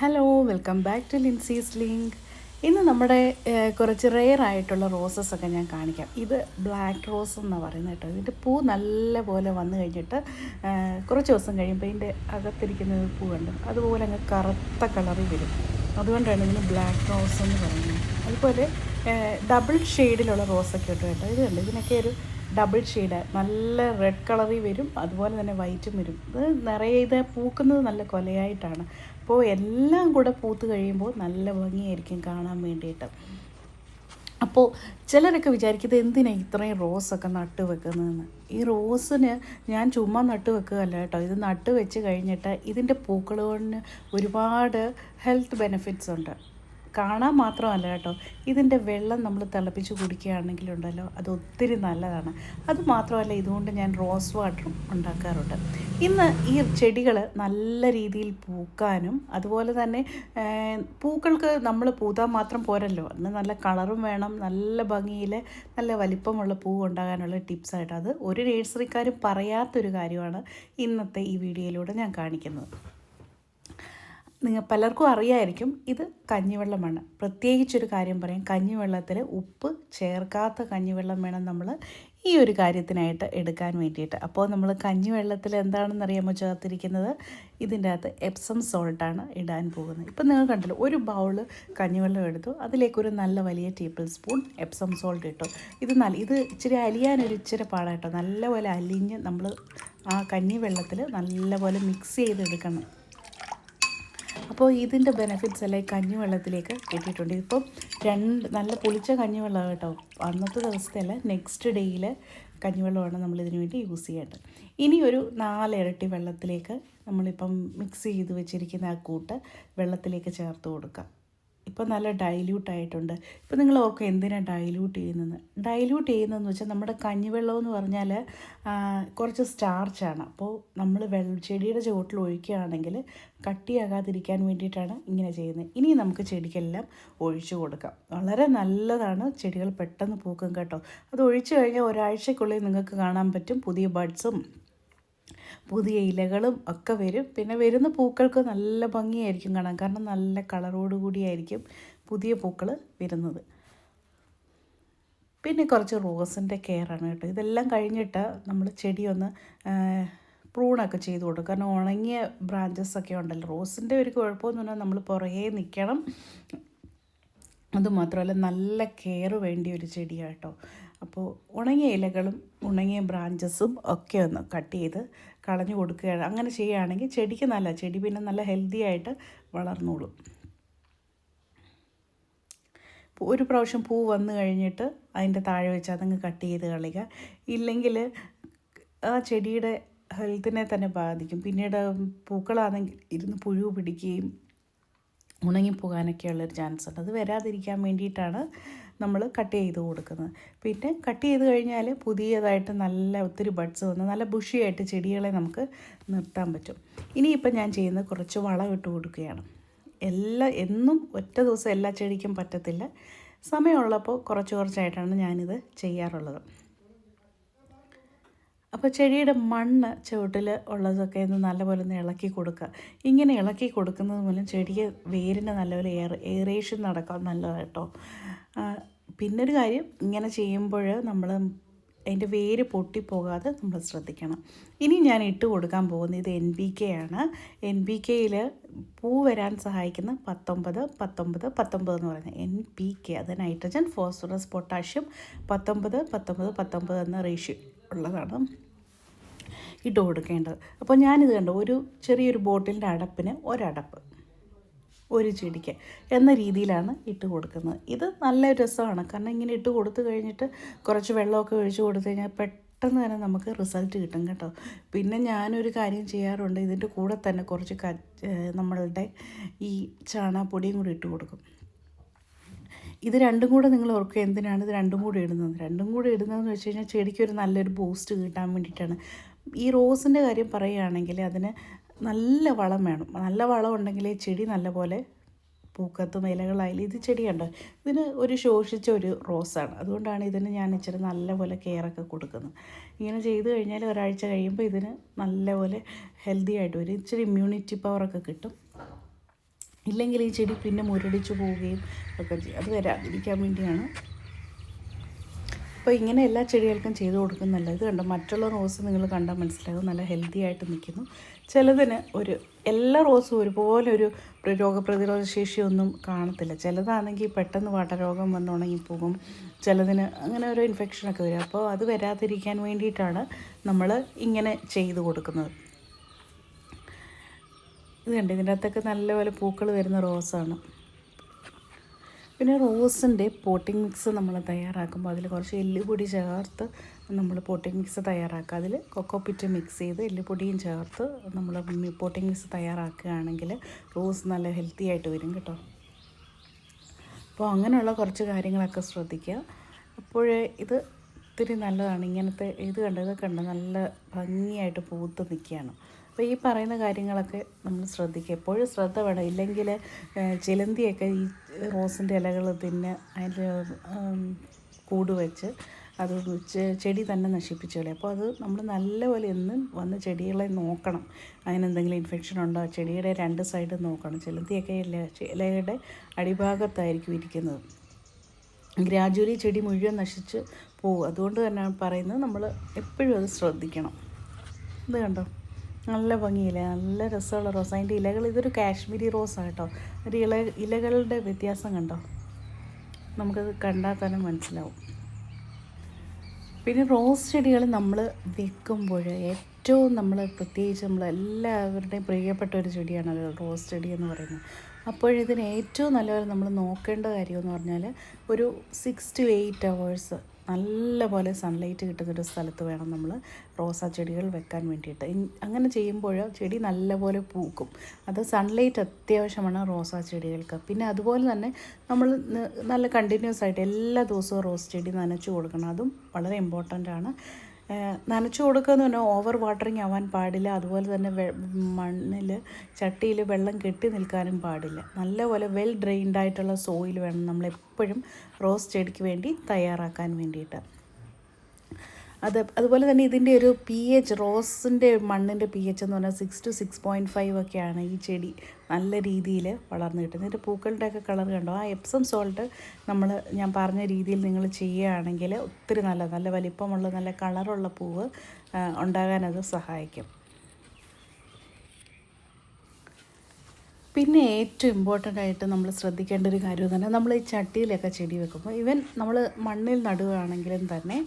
Hello welcome back to Lincy's link ഇന്ന് നമ്മുടെ കുറച്ച് റെയർ ആയിട്ടുള്ള റോസസ് ഒക്കെ ഞാൻ കാണിക്കാം. ഇത് ബ്ലാക്ക് റോസ് എന്ന് പറയുന്നത് കേട്ടോ. ഇതിന്റെ പൂ നല്ല പോലെ വന്നു കഴിഞ്ഞിട്ട് കുറച്ച് ദിവസം കഴിയുമ്പോൾ ഇതിന്റെ അകത്തിരിക്കുന്ന ഒരു പൂ കണ്ടു? അതുപോലെ അങ്ങ് കറുത്ത കളറിൽ വരും. അതുകൊണ്ടാണ് ഇതിന് ബ്ലാക്ക് റോസ് എന്ന് പറയുന്നത്. അതുപോലെ ഡബിൾ ഷെയ്ഡിലുള്ള റോസൊക്കെ ഉണ്ട് കേട്ടോ. ഇത് കണ്ടു? ഇതിനൊക്കെ ഒരു ഡബിൾ ഷെയ്ഡ് നല്ല റെഡ് കളറിൽ വരും. അതുപോലെ തന്നെ വൈറ്റും വരും. ഇത് നിറയെ ഇത് പൂക്കുന്നത് നല്ല കൊലയായിട്ടാണ്. അപ്പോൾ എല്ലാം കൂടെ പൂത്ത് കഴിയുമ്പോൾ നല്ല ഭംഗിയായിരിക്കും കാണാൻ വേണ്ടിയിട്ട്. അപ്പോൾ ചിലരൊക്കെ വിചാരിക്കുന്നത് എന്തിനാണ് ഇത്രയും റോസൊക്കെ നട്ട് വെക്കുന്നതെന്ന്? ഈ റോസിന് ഞാൻ ചുമ്മാ നട്ട് വെക്കുകയല്ല കേട്ടോ. ഇത് നട്ട് വെച്ച് കഴിഞ്ഞിട്ട് ഇതിന്റെ പൂക്കളുകൊണ്ട് ഒരുപാട് ഹെൽത്ത് ബെനിഫിറ്റ്സ് ഉണ്ട്. കാണാൻ മാത്രമല്ല കേട്ടോ. ഇതിന്റെ വെള്ളം നമ്മൾ തിളപ്പിച്ച് കുടിക്കുകയാണെങ്കിലുണ്ടല്ലോ അത് ഒത്തിരി നല്ലതാണ്. അത് മാത്രമല്ല ഇതുകൊണ്ട് ഞാൻ റോസ് വാട്ടറും ഉണ്ടാക്കാറുണ്ട്. ഇന്ന് ഈ ചെടികൾ നല്ല രീതിയിൽ പൂക്കാനും അതുപോലെ തന്നെ പൂക്കൾക്ക് നമ്മൾ പൂതാൻ മാത്രം പോരല്ലോ. അതിന് നല്ല കളറും വേണം നല്ല ഭംഗിയിൽ നല്ല വലിപ്പമുള്ള പൂ ഉണ്ടാകാനുള്ള ടിപ്സായിട്ട് അത് ഒരു നേഴ്സറിക്കാരും പറയാത്തൊരു കാര്യമാണ് ഇന്നത്തെ ഈ വീഡിയോയിലൂടെ ഞാൻ കാണിക്കുന്നത്. നിങ്ങൾ പലർക്കും അറിയായിരിക്കും ഇത് കഞ്ഞിവെള്ളമാണ്. പ്രത്യേകിച്ചൊരു കാര്യം പറയാം. കഞ്ഞിവെള്ളത്തിൽ ഉപ്പ് ചേർക്കാത്ത കഞ്ഞിവെള്ളം വേണം നമ്മൾ ഈ ഒരു കാര്യത്തിനായിട്ട് എടുക്കാൻ വേണ്ടിയിട്ട്. അപ്പോൾ നമ്മൾ കഞ്ഞിവെള്ളത്തിൽ എന്താണെന്ന് അറിയാമോ ചേർത്തിരിക്കുന്നത്? ഇതിന്റെ അകത്ത് എപ്സം സോൾട്ടാണ് ഇടാൻ പോകുന്നത്. ഇപ്പം നിങ്ങൾ കണ്ടല്ലോ ഒരു ബൗൾ കഞ്ഞിവെള്ളം എടുത്തു അതിലേക്കൊരു നല്ല വലിയ ടേബിൾ സ്പൂൺ എപ്സം സോൾട്ട് ഇട്ടു. ഇത് നല്ല ഇത് ഇച്ചിരി അലിയാനൊരു ഇച്ചിരി പാടാട്ടോ. നല്ലപോലെ അലിഞ്ഞ് നമ്മൾ ആ കഞ്ഞിവെള്ളത്തിൽ നല്ലപോലെ മിക്സ് ചെയ്തെടുക്കണം. അപ്പോൾ ഇതിന്റെ ബെനിഫിറ്റ്സ് എല്ലാം ഈ കഞ്ഞിവെള്ളത്തിലേക്ക് കിട്ടിയിട്ടുണ്ട്. ഇപ്പം രണ്ട് നല്ല പുളിച്ച കഞ്ഞിവെള്ളം കേട്ടോ. അന്നത്തെ ദിവസത്തെയല്ല നെക്സ്റ്റ് ഡേയിൽ കഞ്ഞിവെള്ളമാണ് നമ്മൾ ഇതിനു വേണ്ടി യൂസ് ചെയ്യേണ്ടത്. ഇനി ഒരു നാല് ഇരട്ടി വെള്ളത്തിലേക്ക് നമ്മളിപ്പം മിക്സ് ചെയ്ത് വെച്ചിരിക്കുന്ന ആ കൂട്ട് വെള്ളത്തിലേക്ക് ചേർത്ത് കൊടുക്കാം ഇപ്പം നല്ല ഡൈല്യൂട്ട് ആയിട്ടുണ്ട്. ഇപ്പം നിങ്ങൾ ഓർക്കും എന്തിനാണ് ഡൈല്യൂട്ട് ചെയ്യുന്നത്? ഡൈല്യൂട്ട് ചെയ്യുന്നതെന്ന് വെച്ചാൽ നമ്മുടെ കഞ്ഞിവെള്ളം എന്ന് പറഞ്ഞാൽ കുറച്ച് സ്റ്റാർച്ചാണ് അപ്പോൾ നമ്മൾ വെള്ള ചെടിയുടെ ചുവട്ടിൽ ഒഴിക്കുകയാണെങ്കിൽ കട്ടിയാകാതിരിക്കാൻ വേണ്ടിയിട്ടാണ് ഇങ്ങനെ ചെയ്യുന്നത്. ഇനി നമുക്ക് ചെടിക്കെല്ലാം ഒഴിച്ചു കൊടുക്കാം. വളരെ നല്ലതാണ് ചെടികൾ പെട്ടെന്ന് പൂക്കും കേട്ടോ. അത് ഒഴിച്ചു കഴിഞ്ഞാൽ ഒരാഴ്ചക്കുള്ളിൽ നിങ്ങൾക്ക് കാണാൻ പറ്റും. പുതിയ ബഡ്സും പുതിയ ഇലകളും ഒക്കെ വരും. പിന്നെ വരുന്ന പൂക്കൾക്ക് നല്ല ഭംഗിയായിരിക്കും കാണാൻ. കാരണം നല്ല കളറോടുകൂടിയായിരിക്കും പുതിയ പൂക്കൾ വരുന്നത്. പിന്നെ കുറച്ച് റോസിന്റെ കെയറാണ് കേട്ടോ. ഇതെല്ലാം കഴിഞ്ഞിട്ട് നമ്മൾ ചെടിയൊന്ന് പ്രൂണൊക്കെ ചെയ്ത് കൊടുക്കും. കാരണം ഉണങ്ങിയ ബ്രാഞ്ചസ് ഒക്കെ ഉണ്ടല്ലോ. റോസിന്റെ ഒരു കുഴപ്പമെന്ന് പറഞ്ഞാൽ നമ്മൾ പുറകെ നിൽക്കണം അതുമാത്രമല്ല നല്ല കെയർ വേണ്ടിയ ഒരു ചെടിയാണ് കേട്ടോ. അപ്പോൾ ഉണങ്ങിയ ഇലകളും ഉണങ്ങിയ ബ്രാഞ്ചസും ഒക്കെ ഒന്ന് കട്ട് ചെയ്ത് കളഞ്ഞു കൊടുക്കുകയാണ്. അങ്ങനെ ചെയ്യുകയാണെങ്കിൽ ചെടിക്ക് നല്ല ചെടി പിന്നെ നല്ല ഹെൽത്തി ആയിട്ട് വളർന്നോളും. ഒരു പ്രാവശ്യം പൂ വന്നു കഴിഞ്ഞിട്ട് അതിന്റെ താഴെ വെച്ച് അതങ്ങ് കട്ട് ചെയ്ത് കളയുക. ഇല്ലെങ്കിൽ ആ ചെടിയുടെ ഹെൽത്തിനെ തന്നെ ബാധിക്കും. പിന്നീട് പൂക്കളാണെങ്കിൽ ഇരുന്ന് പുഴു പിടിക്കുകയും ഉണങ്ങിപ്പോകാനൊക്കെയുള്ളൊരു ചാൻസ് ഉണ്ട് അത് വരാതിരിക്കാൻ വേണ്ടിയിട്ടാണ് നമ്മൾ കട്ട് ചെയ്ത് കൊടുക്കുന്നത്. പിന്നെ കട്ട് ചെയ്ത് കഴിഞ്ഞാൽ പുതിയതായിട്ട് നല്ല ഒത്തിരി ബഡ്സ് വന്ന് നല്ല ബുഷിയായിട്ട് ചെടികളെ നമുക്ക് നിർത്താൻ പറ്റും. ഇനിയിപ്പം ഞാൻ ചെയ്യുന്നത് കുറച്ച് വളം ഇട്ട് കൊടുക്കുകയാണ്. എല്ലാ എന്നും ഒറ്റ ദിവസം എല്ലാ ചെടിക്കും പറ്റത്തില്ല. സമയമുള്ളപ്പോൾ കുറച്ച് കുറച്ചായിട്ടാണ് ഞാനിത് ചെയ്യാറുള്ളത്. അപ്പോൾ ചെടിയുടെ മണ്ണ് ചുവട്ടിൽ ഉള്ളതൊക്കെ ഒന്ന് നല്ലപോലെ ഒന്ന് ഇളക്കി കൊടുക്കുക ഇങ്ങനെ ഇളക്കി കൊടുക്കുന്നത് മൂലം ചെടിക്ക് വേരിന് നല്ലപോലെ എയർ എയറേഷൻ നടക്കാൻ ആ, പിന്നൊരു കാര്യം ഇങ്ങനെ ചെയ്യുമ്പോൾ നമ്മൾ അതിന്റെ വേര് പൊട്ടിപ്പോകാതെ നമ്മൾ ശ്രദ്ധിക്കണം. ഇനി ഞാൻ ഇട്ട് കൊടുക്കാൻ പോകുന്നത് ഇത് എൻ ബി കെ ആണ്. എൻ ബി കെയിൽ പൂ വരാൻ സഹായിക്കുന്ന പത്തൊമ്പത് പത്തൊമ്പത് പത്തൊമ്പത് എന്ന് പറയുന്നത് എൻ പി കെ അത് നൈട്രജൻ ഫോസ്ഫറസ് പൊട്ടാഷ്യം പത്തൊമ്പത് പത്തൊമ്പത് പത്തൊമ്പത് എന്ന റേഷ്യോ ഉള്ളതാണ് ഇട്ട് കൊടുക്കേണ്ടത്. അപ്പോൾ ഞാനിത് കണ്ടു ഒരു ചെറിയൊരു ബോട്ടിലിന്റെ അടപ്പിന് ഒരടപ്പ്. ഒരു ചെടിക്ക് എന്ന രീതിയിലാണ് ഇട്ട് കൊടുക്കുന്നത്. ഇത് നല്ല രസമാണ്. കാരണം ഇങ്ങനെ ഇട്ട് കൊടുത്തു കഴിഞ്ഞിട്ട് കുറച്ച് വെള്ളമൊക്കെ ഒഴിച്ച് കൊടുത്തു കഴിഞ്ഞാൽ പെട്ടെന്ന് തന്നെ നമുക്ക് റിസൾട്ട് കിട്ടും കേട്ടോ. പിന്നെ ഞാനൊരു കാര്യം ചെയ്യാറുണ്ട്. ഇതിന്റെ കൂടെ തന്നെ കുറച്ച് ക നമ്മളുടെ ഈ ചാണകപ്പൊടിയും കൂടി ഇട്ട് കൊടുക്കും. ഇത് രണ്ടും കൂടെ നിങ്ങൾ ഓർക്കുക എന്തിനാണ് ഇത് രണ്ടും കൂടെ ഇടുന്നത്? രണ്ടും കൂടെ ഇടുന്നതെന്ന് വെച്ച് കഴിഞ്ഞാൽ ചെടിക്ക് ഒരു നല്ലൊരു ബൂസ്റ്റ് കിട്ടാൻ വേണ്ടിയിട്ടാണ്. ഈ റോസിന്റെ കാര്യം പറയുകയാണെങ്കിൽ അതിന് നല്ല വളം വേണം. നല്ല വളം ഉണ്ടെങ്കിലേ ചെടി നല്ലപോലെ പൂക്കത്തും ഇലകളായാലും ഇത് ചെടിയുണ്ട്. ഇതിന് ഒരു ശോഷിച്ച ഒരു റോസാണ്. അതുകൊണ്ടാണ് ഇതിന് ഞാൻ ഇച്ചിരി നല്ലപോലെ കെയറൊക്കെ കൊടുക്കുന്നത്. ഇങ്ങനെ ചെയ്ത് കഴിഞ്ഞാൽ ഒരാഴ്ച കഴിയുമ്പോൾ ഇതിന് നല്ലപോലെ ഹെൽത്തി ആയിട്ട് വരും. ഇച്ചിരി ഇമ്മ്യൂണിറ്റി പവറൊക്കെ കിട്ടും. ഇല്ലെങ്കിൽ ഈ ചെടി പിന്നെ മുരടിച്ചു പോവുകയും ഒക്കെ ചെയ്യും. അത് വരാതിരിക്കാൻ വേണ്ടിയാണ് അപ്പോൾ ഇങ്ങനെ എല്ലാ ചെടികൾക്കും ചെയ്ത് കൊടുക്കുന്നല്ല ഇത് കണ്ടോ മറ്റുള്ള റോസ് നിങ്ങൾ കണ്ടാൽ മനസ്സിലാകും നല്ല ഹെൽത്തി ആയിട്ട് നിൽക്കുന്നു. ചിലതിന് ഒരു എല്ലാ റോസും ഒരുപോലെ ഒരു പ്ര- രോഗപ്രതിരോധ ശേഷിയൊന്നും കാണത്തില്ല. ചിലതാണെങ്കിൽ പെട്ടെന്ന് വാട്ടരോഗം വന്ന് ഉണങ്ങിപ്പോകും ചിലതിന് അങ്ങനെ ഒരു ഇൻഫെക്ഷനൊക്കെ വരും. അപ്പോൾ അത് വരാതിരിക്കാൻ വേണ്ടിയിട്ടാണ് നമ്മൾ ഇങ്ങനെ ചെയ്ത് കൊടുക്കുന്നത്. ഇത് കണ്ട് ഇതിന്റെ അകത്തൊക്കെ നല്ലപോലെ പൂക്കൾ വരുന്ന റോസാണ്. പിന്നെ റോസിന്റെ പോട്ടിംഗ് മിക്സ് നമ്മൾ തയ്യാറാക്കുമ്പോൾ അതിൽ കുറച്ച് എല്ലുപൊടി ചേർത്ത് നമ്മൾ പോട്ടിംഗ് മിക്സ് തയ്യാറാക്കുക. അതിൽ കൊക്കോപ്പിറ്റ് മിക്സ് ചെയ്ത് എല്ലുപൊടിയും ചേർത്ത് നമ്മൾ പോട്ടിംഗ് മിക്സ് തയ്യാറാക്കുകയാണെങ്കിൽ റോസ് നല്ല ഹെൽത്തി ആയിട്ട് വരും കേട്ടോ. അപ്പോൾ അങ്ങനെയുള്ള കുറച്ച് കാര്യങ്ങളൊക്കെ ശ്രദ്ധിക്കുക. അപ്പോഴേ ഇത് ഒത്തിരി നല്ലതാണ്. ഇങ്ങനത്തെ ഇത് കണ്ട്? ഇത് കണ്ട്? നല്ല ഭംഗിയായിട്ട് പൂത്ത് നിൽക്കുകയാണ്. അപ്പോൾ ഈ പറയുന്ന കാര്യങ്ങളൊക്കെ നമ്മൾ ശ്രദ്ധിക്കുക. എപ്പോഴും ശ്രദ്ധ വേണം. ഇല്ലെങ്കിൽ ചിലന്തിയൊക്കെ ഈ റോസിന്റെ ഇലകൾ തിന്ന് അതിൽ കൂട് വെച്ച് അത് ചെടി തന്നെ നശിപ്പിച്ചോളി അപ്പോൾ അത് നമ്മൾ നല്ലപോലെ എന്നും വന്ന് ചെടികളെ നോക്കണം. അതിനെന്തെങ്കിലും ഇൻഫെക്ഷൻ ഉണ്ടോ? ചെടിയുടെ രണ്ട് സൈഡ് നോക്കണം. ചിലന്തിയൊക്കെ ഇല്ല ഇലയുടെ അടിഭാഗത്തായിരിക്കും ഇരിക്കുന്നത്. ഗ്രാജുവലി ചെടി മുഴുവൻ നശിച്ച് പോകും. അതുകൊണ്ട് തന്നെയാണ് പറയുന്നത് നമ്മൾ എപ്പോഴും അത് ശ്രദ്ധിക്കണം. ഇത് കണ്ടോ? നല്ല ഭംഗിയില്ലേ? നല്ല രസമുള്ള റോസ്. അതിന്റെ ഇലകൾ ഇതൊരു കാശ്മീരി റോസാണ് കേട്ടോ. ഒരു ഇല ഇലകളുടെ വ്യത്യാസം കണ്ടോ? നമുക്കത് കണ്ടാൽ തന്നെ മനസ്സിലാവും. പിന്നെ റോസ് ചെടികൾ നമ്മൾ വെക്കുമ്പോൾ ഏറ്റവും നമ്മൾ പ്രത്യേകിച്ച് നമ്മൾ എല്ലാവരുടെയും പ്രിയപ്പെട്ട ഒരു ചെടിയാണ് റോസ് ചെടി എന്ന് പറയുന്നത്. അപ്പോഴിതിന് ഏറ്റവും നല്ലപോലെ നമ്മൾ നോക്കേണ്ട കാര്യമെന്ന് പറഞ്ഞാൽ ഒരു സിക്സ് ടു എയ്റ്റ് അവേഴ്സ് നല്ലപോലെ സൺലൈറ്റ് കിട്ടുന്നൊരു സ്ഥലത്ത് വേണം നമ്മൾ റോസാ ചെടികൾ വെക്കാൻ വേണ്ടിയിട്ട്. അങ്ങനെ ചെയ്യുമ്പോൾ ചെടി നല്ലപോലെ പൂക്കും. അത് സൺലൈറ്റ് അത്യാവശ്യമാണ് റോസാ ചെടികൾക്ക്. പിന്നെ അതുപോലെ തന്നെ നമ്മൾ നല്ല കണ്ടിന്യൂസ് ആയിട്ട് എല്ലാ ദിവസവും റോസ് ചെടി നനച്ചു കൊടുക്കണം. അതും വളരെ ഇമ്പോർട്ടന്റ് ആണ്. നനച്ചു കൊടുക്കുക എന്ന് പറഞ്ഞാൽ ഓവർ വാട്ടറിങ് ആവാൻ പാടില്ല. അതുപോലെ തന്നെ മണ്ണിൽ ചട്ടിയിൽ വെള്ളം കെട്ടി നിൽക്കാനും പാടില്ല. നല്ലപോലെ വെൽ ഡ്രെയിൻഡ് ആയിട്ടുള്ള സോയിൽ വേണം നമ്മൾ എപ്പോഴും റോസ് ചെടിക്ക് വേണ്ടി തയ്യാറാക്കാൻ വേണ്ടിയിട്ട്. അത് അതുപോലെ തന്നെ ഇതിന്റെ ഒരു പി എച്ച് റോസിന്റെ മണ്ണിന്റെ പി എച്ച് എന്ന് പറഞ്ഞാൽ six to six point five ഒക്കെയാണ് ഈ ചെടി നല്ല രീതിയിൽ വളർന്നു കിട്ടുന്നത്. ഇതിന്റെ പൂക്കളുടെയൊക്കെ കളർ കണ്ടോ? ആ എപ്സം സോൾട്ട് നമ്മൾ ഞാൻ പറഞ്ഞ രീതിയിൽ നിങ്ങൾ ചെയ്യുകയാണെങ്കിൽ ഒത്തിരി നല്ല നല്ല വലിപ്പമുള്ള നല്ല കളറുള്ള പൂവ് ഉണ്ടാകാനത് സഹായിക്കും. പിന്നെ ഏറ്റവും ഇമ്പോർട്ടന്റ് ആയിട്ട് നമ്മൾ ശ്രദ്ധിക്കേണ്ട ഒരു കാര്യം തന്നെ നമ്മൾ ഈ ചട്ടിയിലൊക്കെ ചെടി വെക്കുമ്പോൾ ഈവൻ നമ്മൾ മണ്ണിൽ നടുകയാണെങ്കിലും തന്നെ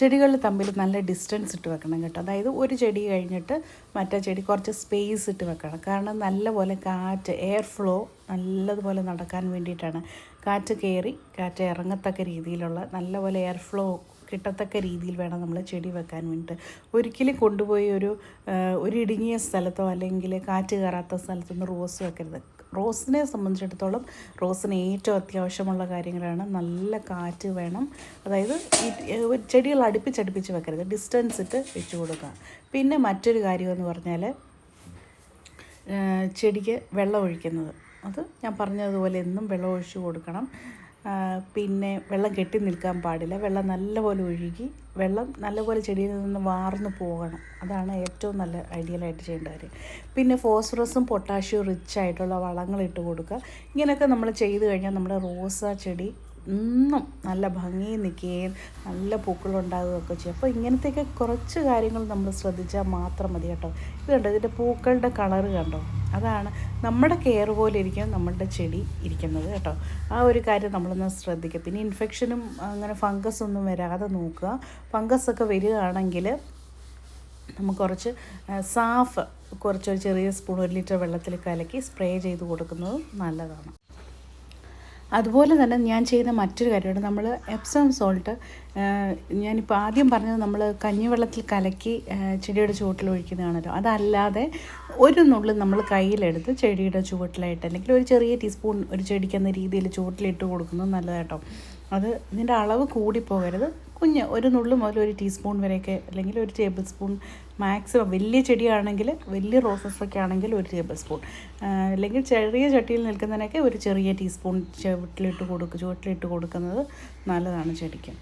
ചെടികൾ തമ്മിൽ നല്ല ഡിസ്റ്റൻസ് ഇട്ട് വെക്കണം കേട്ടോ. അതായത് ഒരു ചെടി കഴിഞ്ഞിട്ട് മറ്റേ ചെടി കുറച്ച് സ്പേസ് ഇട്ട് വെക്കണം. കാരണം നല്ലപോലെ കാറ്റ് എയർ ഫ്ലോ നല്ലതുപോലെ നടക്കാൻ വേണ്ടിയിട്ടാണ്. കാറ്റ് കയറി കാറ്റ് ഇറങ്ങത്തക്ക രീതിയിലുള്ള നല്ലപോലെ എയർ ഫ്ലോ കിട്ടത്തക്ക രീതിയിൽ വേണം നമ്മൾ ചെടി വെക്കാൻ വേണ്ടിയിട്ട്. ഒരിക്കലും കൊണ്ടുപോയി ഒരു ഒരു ഇടുങ്ങിയ സ്ഥലത്തോ അല്ലെങ്കിൽ കാറ്റ് കയറാത്ത സ്ഥലത്തൊന്നും റോസ് വെക്കരുത്. റോസിനെ സംബന്ധിച്ചിടത്തോളം റോസിന് ഏറ്റവും അത്യാവശ്യമുള്ള കാര്യങ്ങളാണ്. നല്ല കാറ്റ് വേണം. അതായത് ഈ ചെടികൾ അടുപ്പിച്ചടുപ്പിച്ച് വെക്കരുത്. ഡിസ്റ്റൻസ് ഇട്ട് വെച്ച് കൊടുക്കുക. പിന്നെ മറ്റൊരു കാര്യം എന്ന് പറഞ്ഞാൽ ചെടിക്ക് വെള്ളം ഒഴിക്കുന്നത്. അത് ഞാൻ പറഞ്ഞതുപോലെ എന്നും വെള്ളം ഒഴിച്ചു കൊടുക്കണം. പിന്നെ വെള്ളം കെട്ടി നിൽക്കാൻ പാടില്ല. വെള്ളം നല്ലപോലെ ഒഴുകി വെള്ളം നല്ലപോലെ ചെടിയിൽ നിന്ന് വാർന്നു പോകണം. അതാണ് ഏറ്റവും നല്ല ഐഡിയലായിട്ട് ചെയ്യേണ്ട കാര്യം. പിന്നെ ഫോസ്ഫറസും പൊട്ടാഷ്യവും റിച്ച് ആയിട്ടുള്ള വളങ്ങൾ ഇട്ട് കൊടുക്കുക. ഇങ്ങനെയൊക്കെ നമ്മൾ ചെയ്ത് കഴിഞ്ഞാൽ നമ്മുടെ റോസാ ചെടി എന്നും നല്ല ഭംഗിയിൽ നിൽക്കുകയും നല്ല പൂക്കളുണ്ടാകുകയൊക്കെ ചെയ്യും. അപ്പോൾ ഇങ്ങനത്തെയൊക്കെ കുറച്ച് കാര്യങ്ങൾ നമ്മൾ ശ്രദ്ധിച്ചാൽ മാത്രം മതി കേട്ടോ. ഇത് കണ്ടോ? ഇതിന്റെ പൂക്കളുടെ കളറ് കണ്ടോ? അതാണ് നമ്മുടെ കെയർ പോലെ ഇരിക്കും നമ്മളുടെ ചെടി ഇരിക്കുന്നത് കേട്ടോ. ആ ഒരു കാര്യം നമ്മളൊന്ന് ശ്രദ്ധിക്കുക. പിന്നെ ഇൻഫെക്ഷനും അങ്ങനെ ഫംഗസ് ഒന്നും വരാതെ നോക്കുക. ഫംഗസ് ഒക്കെ വരികയാണെങ്കിൽ നമുക്ക് കുറച്ച് സാഫ് കുറച്ച് ഒരു ചെറിയ സ്പൂൺ ഒരു ലിറ്റർ വെള്ളത്തിൽ കലക്കി സ്പ്രേ ചെയ്ത് കൊടുക്കുന്നത് നല്ലതാണ്. അതുപോലെ തന്നെ ഞാൻ ചെയ്യുന്ന മറ്റൊരു കാര്യമാണ്. നമ്മൾ എപ്സം സോൾട്ട് ഞാനിപ്പോൾ ആദ്യം പറഞ്ഞത് നമ്മൾ കഞ്ഞിവെള്ളത്തിൽ കലക്കി ചെടിയുടെ ചുവട്ടിൽ ഒഴിക്കുന്നതാണല്ലോ. അതല്ലാതെ ഒരു നുള്ളിൽ നമ്മൾ കയ്യിലെടുത്ത് ചെടിയുടെ ചുവട്ടിലായിട്ട് അല്ലെങ്കിൽ ഒരു ചെറിയ ടീസ്പൂൺ ഒരു ചെടിക്കെന്ന രീതിയിൽ ചുവട്ടിലിട്ട് കൊടുക്കുന്നത് നല്ലതാട്ടോ. അത് ഇതിന്റെ അളവ് കൂടിപ്പോകരുത് കുഞ്ഞ് ഒരു നുള്ളു മുതൽ ഒരു ടീസ്പൂൺ വരെയൊക്കെ അല്ലെങ്കിൽ ഒരു ടേബിൾ സ്പൂൺ മാക്സിമം വലിയ ചെടിയാണെങ്കിൽ വലിയ റോസസൊക്കെ ആണെങ്കിൽ ഒരു ടേബിൾ സ്പൂൺ അല്ലെങ്കിൽ ചെറിയ ചട്ടിയിൽ നിൽക്കുന്നതിനൊക്കെ ഒരു ചെറിയ ടീസ്പൂൺ ചുവട്ടിലിട്ട് കൊടുക്കുക ചുവട്ടിലിട്ട് കൊടുക്കുന്നത് നല്ലതാണ് ചെടിക്ക്.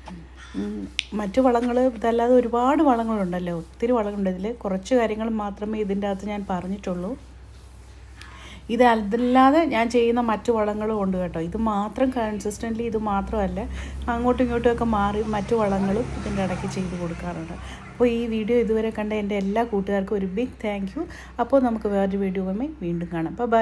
മറ്റു വളങ്ങൾ ഇതല്ലാതെ ഒരുപാട് വളങ്ങളുണ്ടല്ലോ ഒത്തിരി വളങ്ങളുണ്ട്. ഇതിൽ കുറച്ച് കാര്യങ്ങൾ മാത്രമേ ഇതിന്റെ അകത്ത് ഞാൻ പറഞ്ഞിട്ടുള്ളൂ. ഇത് അതല്ലാതെ ഞാൻ ചെയ്യുന്ന മറ്റു വളങ്ങളും ഉണ്ട് കേട്ടോ. ഇത് മാത്രം കൺസിസ്റ്റന്റ്ലി ഇത് മാത്രമല്ല അങ്ങോട്ടും ഇങ്ങോട്ടും ഒക്കെ മാറി മറ്റു വളങ്ങളും ഇതിന്റെ ഇടയ്ക്ക് ചെയ്ത് കൊടുക്കാറുണ്ട്. അപ്പോൾ ഈ വീഡിയോ ഇതുവരെ കണ്ട എന്റെ എല്ലാ കൂട്ടുകാർക്കും ഒരു ബിഗ് താങ്ക് യു അപ്പോൾ നമുക്ക് വേറൊരു വീഡിയോ വീണ്ടും കാണാം. അപ്പോൾ ബൈ